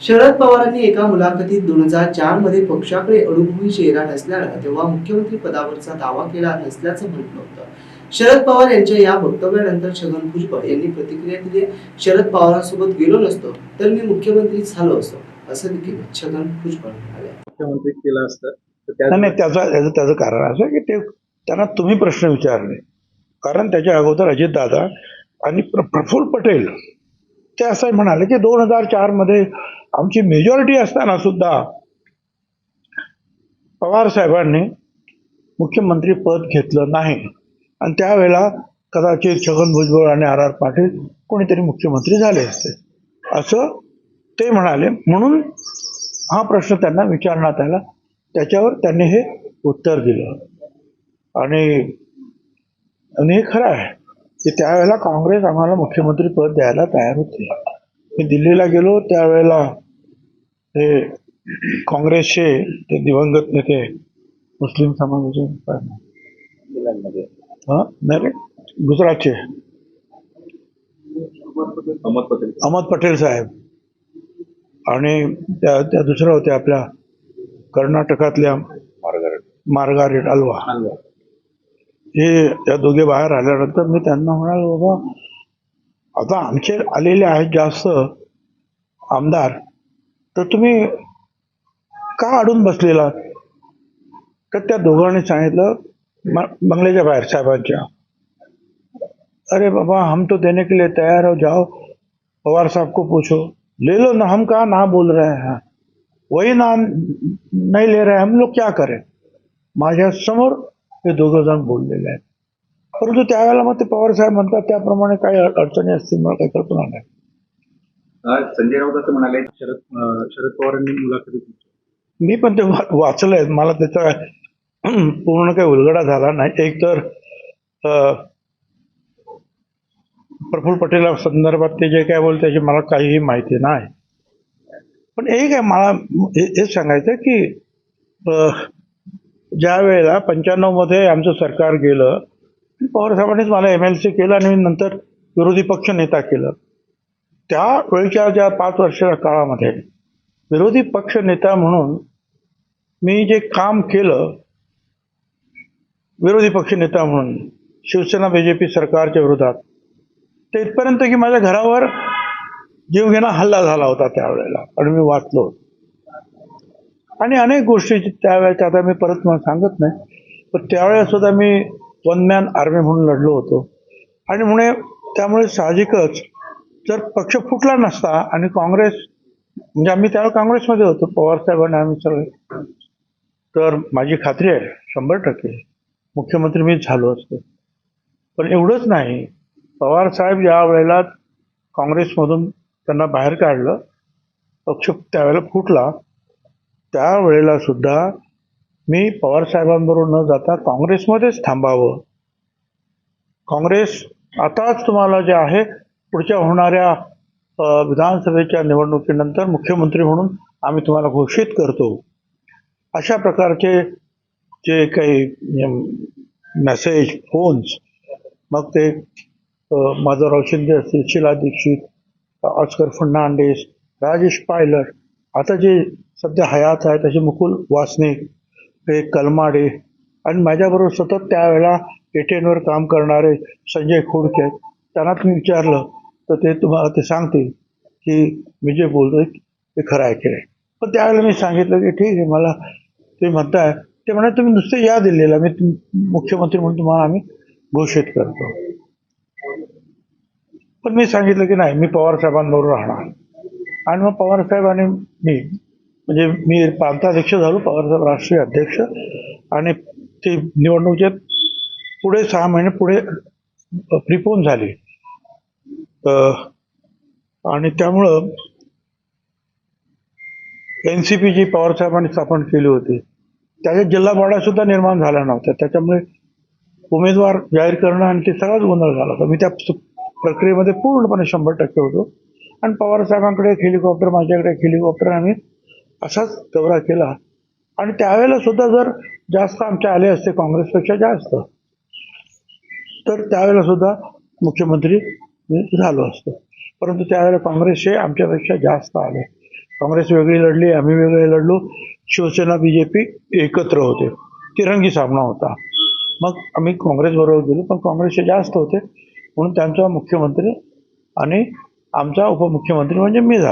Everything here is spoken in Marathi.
शरद पवारांनी एका मुलाखतीत दोन हजार चारमध्ये पक्षाकडे अनुभवी चेहरा नसल्यानं तेव्हा मुख्यमंत्री पदावरचा दावा केला नसल्याचं म्हटलं होतं. शरद पवार यांच्या या वक्तव्यानंतर छगन भुजबळ यांनी प्रतिक्रिया दिली शरद पवारांसोबत गेलो नसतो तर मी मुख्यमंत्री झालो असतो असं देखील छगन भुजबळ म्हणाले. मुख्यमंत्री केलं असतं नाही त्याचा त्याचं त्याचं कारण असं आहे की ते त्यांना तुम्ही प्रश्न विचारले. कारण त्याच्या अगोदर अजितदादा आणि प्र- प्रफुल्ल पटेल ते असं म्हणाले की दोन हजार चारमध्ये आमची मेजॉरिटी असताना सुद्धा पवार साहेबांनी मुख्यमंत्री पद घेतलं नाही. आणि त्यावेळेला कदाचित छगन भुजबळ आणि आर आर पाटील कोणीतरी मुख्यमंत्री झाले असते. असं ते म्हणाले. म्हणून हा प्रश्न त्यांना विचारण्यात आला. त्याच्यावर त्यांनी हे उत्तर दिलं. आणि आणि हे खरं आहे की त्यावेळेला काँग्रेस आम्हाला मुख्यमंत्री पद द्यायला तयार होते. मी दिल्लीला गेलो त्यावेळेला हे काँग्रेसचे ते दिवंगत नेते मुस्लिम समाजाचे हा? नाही रे गुजरातचे. अहमद पटेल. साहेब. आणि त्या त्या दुसऱ्या होत्या आपल्या कर्नाटकातल्या मार्गारेट. Margaret Alva. आणलं हे या दोघे बाहेर आल्यानंतर मी त्यांना म्हणालो बाबा आता आमचे आलेले आहेत जास्त आमदार तर तुम्ही का अडून बसलेला? तर त्या दोघांनी सांगितलं बंगल्याच्या बाहेर साहेबांच्या? अरे बाबा हम तो देने के लिए तैयार हो जाओ. पवार साहब को पूछो। ले लो ना हम कहा ना बोल रहे हैं। वही ना नहीं ले रहे हम लोग क्या करें? माझ्यासमोर हे दोघं जण बोललेले आहेत. परंतु त्यावेळेला मग ते पवार साहेब म्हणतात त्याप्रमाणे काही अड- अडचणी असतील मला काही कल्पना नाही. संजय राऊत असं म्हणाले शरद शरद पवारांनी मी पण ते वाचलंय. मला त्याचा पूर्ण काही उलगडा झाला नाही. एक तर प्रफुल्ल पटेला संदर्भात ते जे काय बोलते त्याची मला काहीही माहिती नाही. पण एक आहे मला हे- हेच सांगायचं की ज्या वेळेला पंच्याण्णवमध्ये आमचं सरकार गेलं पवार साहेबांनीच मला एम एल सी केलं आणि मी नंतर विरोधी पक्ष नेता केलं. त्या वेळच्या ज्या पाच वर्षाच्या काळामध्ये विरोधी पक्ष नेता म्हणून मी जे काम केलं विरोधी पक्ष नेता म्हणून शिवसेना बीजेपी सरकारच्या विरोधात ते इथपर्यंत की माझ्या घरावर जीवघेणा हल्ला झाला होता त्यावेळेला आणि मी वाचलो आणि अनेक गोष्टी त्यावेळेच्या आता मी परत मला सांगत नाही पण त्यावेळेस सुद्धा मी वन मॅन आर्मी म्हणून लढलो होतो. आणि म्हणे त्यामुळे साहजिकच जर पक्ष फुटला नसता आणि काँग्रेस म्हणजे आम्ही त्यावेळेला काँग्रेसमध्ये होतो पवार आणि आम्ही सगळे. तर माझी खात्री आहे शंभर टक्के मुख्यमंत्री मीच झालो असतो. पण एवढंच नाही पवार साहेब ज्या वेळेला काँग्रेसमधून त्यांना बाहेर काढलं पक्ष त्यावेळेला फुटला. त्यावेळेला सुद्धा मी पवार साहेबांबरोबर न जाता काँग्रेसमध्येच थांबावं. काँग्रेस आताच तुम्हाला जे आहे पुढच्या होणाऱ्या विधानसभेच्या निवडणुकीनंतर मुख्यमंत्री म्हणून आम्ही तुम्हाला घोषित करतो. अशा प्रकारचे जे काही मेसेज फोन्स मग ते माधवराव शिंदे असतील शिला दीक्षित ऑस्कर फर्नांडिस राजेश पायलट आता जे सध्या हयात आहेत असे मुकुल वासनिक हे कलमाडे. आणि माझ्याबरोबर सतत त्यावेळेला एटीएनवर काम करणारे संजय खोडके त्यांना तुम्ही विचारलं तर ते तुम्हाला ते सांगतील की मी जे बोलतोय ते खरं आहे की नाही. पण त्यावेळेला मी सांगितलं की ठीक आहे मला ते म्हणताय. ते म्हणे तुम्ही नुसते या दिलेला मी तुम- मुख्यमंत्री म्हणून तुम्हाला आम्ही घोषित करतो. पण मी सांगितलं की नाही मी पवार साहेबांबरोबर राहणार. आणि मग पवार आणि मी म्हणजे मी प्रांताध्यक्ष झालो पवारसाहेब राष्ट्रीय अध्यक्ष. आणि ते निवडणुकीच्या पुढे सहा महिने पुढे प्रिपोन झाली. आणि त्यामुळं एन सी पी जी पवारसाहेबांनी स्थापन केली होती. त्याच्यात जिल्हा सुद्धा निर्माण झाल्या नव्हत्या. त्याच्यामुळे उमेदवार जाहीर करणं आणि ते सगळाच गोंधळ झाला होता. मी त्या प्रक्रियेमध्ये पूर्णपणे शंभर टक्के होतो. आणि पवारसाहेबांकडे एक हेलिकॉप्टर माझ्याकडे एक हेलिकॉप्टर आम्ही असाच दौरा केला. आणि त्यावेळेला सुद्धा जर जास्त आमचे आले असते काँग्रेसपेक्षा जास्त तर त्यावेळेला सुद्धा मुख्यमंत्री झालो असतो. परंतु त्यावेळेला काँग्रेसचे आमच्यापेक्षा जास्त आले. काँग्रेस वेगळी लढली आम्ही वेगळे लढलो. शिवसेना बी जे पी एकत्र होते. तिरंगी सामना होता. मग आम्ही काँग्रेसबरोबर गेलो पण काँग्रेसचे जास्त होते. म्हणून त्यांचा मुख्यमंत्री आणि आमचा उपमुख्यमंत्री म्हणजे मी झालो.